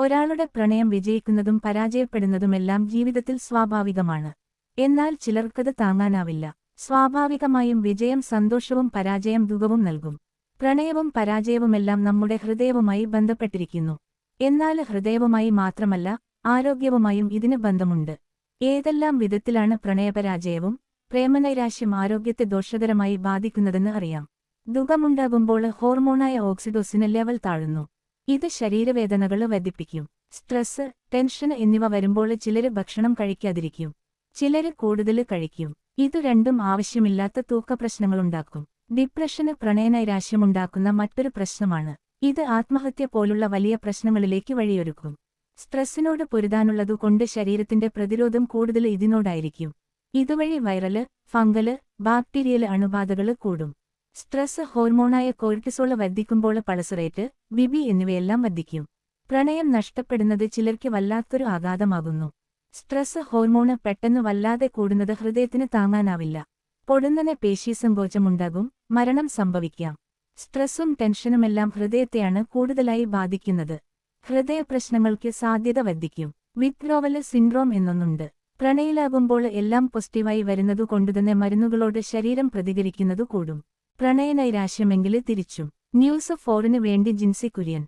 ഒരാളുടെ പ്രണയം വിജയിക്കുന്നതും പരാജയപ്പെടുന്നതുമെല്ലാം ജീവിതത്തിൽ സ്വാഭാവികമാണ്. എന്നാൽ ചിലർക്കത് താങ്ങാനാവില്ല. സ്വാഭാവികമായും വിജയം സന്തോഷവും പരാജയം ദുഃഖവും നൽകും. പ്രണയവും പരാജയവുമെല്ലാം നമ്മുടെ ഹൃദയവുമായി ബന്ധപ്പെട്ടിരിക്കുന്നു. എന്നാൽ ഹൃദയവുമായി മാത്രമല്ല ആരോഗ്യവുമായും ഇതിന് ബന്ധമുണ്ട്. ഏതെല്ലാം വിധത്തിലാണ് പ്രണയപരാജയവും പ്രേമനൈരാശ്യം ആരോഗ്യത്തെ ദോഷകരമായി ബാധിക്കുന്നതെന്ന് അറിയാം. ദുഃഖമുണ്ടാകുമ്പോൾ ഹോർമോണായ ഓക്സിഡോസിന് ലെവൽ താഴുന്നു. ഇത് ശരീരവേദനകൾ വർദ്ധിപ്പിക്കും. സ്ട്രെസ് ടെൻഷൻ എന്നിവ വരുമ്പോൾ ചിലര് ഭക്ഷണം കഴിക്കാതിരിക്കും. ചിലര് കൂടുതൽ കഴിക്കും. ഇത് രണ്ടും ആവശ്യമില്ലാത്ത തൂക്കപ്രശ്നങ്ങളുണ്ടാക്കും ഡിപ്രഷന് പ്രണയനൈരാശ്യമുണ്ടാക്കുന്ന മറ്റൊരു പ്രശ്നമാണ്. ഇത് ആത്മഹത്യ പോലുള്ള വലിയ പ്രശ്നങ്ങളിലേക്ക് വഴിയൊരുക്കും. സ്ട്രെസ്സിനോട് പൊരുതാനുള്ളത് കൊണ്ട് ശരീരത്തിന്റെ പ്രതിരോധം കൂടുതൽ ഇതിനോടായിരിക്കും. ഇതുവഴി വൈറൽ ഫംഗൽ ബാക്ടീരിയൽ അണുബാധകൾ കൂടും. സ്ട്രെസ് ഹോർമോണായ കോർട്ടിസോൾ വർദ്ധിക്കുമ്പോൾ പൾസറേറ്റ് ബിബി എന്നിവയെല്ലാം വർദ്ധിക്കും. പ്രണയം നഷ്ടപ്പെടുന്നത് ചിലർക്ക് വല്ലാത്തൊരു ആഘാതമാകുന്നു. സ്ട്രെസ് ഹോർമോണ് പെട്ടെന്ന് വല്ലാതെ കൂടുന്നത് ഹൃദയത്തിന് താങ്ങാനാവില്ല. പൊടുന്നനെ പേശീസങ്കോചമുണ്ടാകും മരണം സംഭവിക്കാം. സ്ട്രെസ്സും ടെൻഷനുമെല്ലാം ഹൃദയത്തെയാണ് കൂടുതലായി ബാധിക്കുന്നത്. ഹൃദയപ്രശ്നങ്ങൾക്ക് സാധ്യത വർദ്ധിക്കും. വിത്രോവൽ സിൻഡ്രോം എന്നൊന്നുണ്ട്. പ്രണയിലാകുമ്പോൾ എല്ലാം പോസിറ്റീവായി വരുന്നതുകൊണ്ടുതന്നെ മരുന്നുകളോട് ശരീരം പ്രതികരിക്കുന്നതു കൂടും. പ്രണയനൈരാശ്യമെങ്കിൽ തിരിച്ചും. ന്യൂസ് ഫോറിന് വേണ്ടി ജിൻസി കുര്യൻ.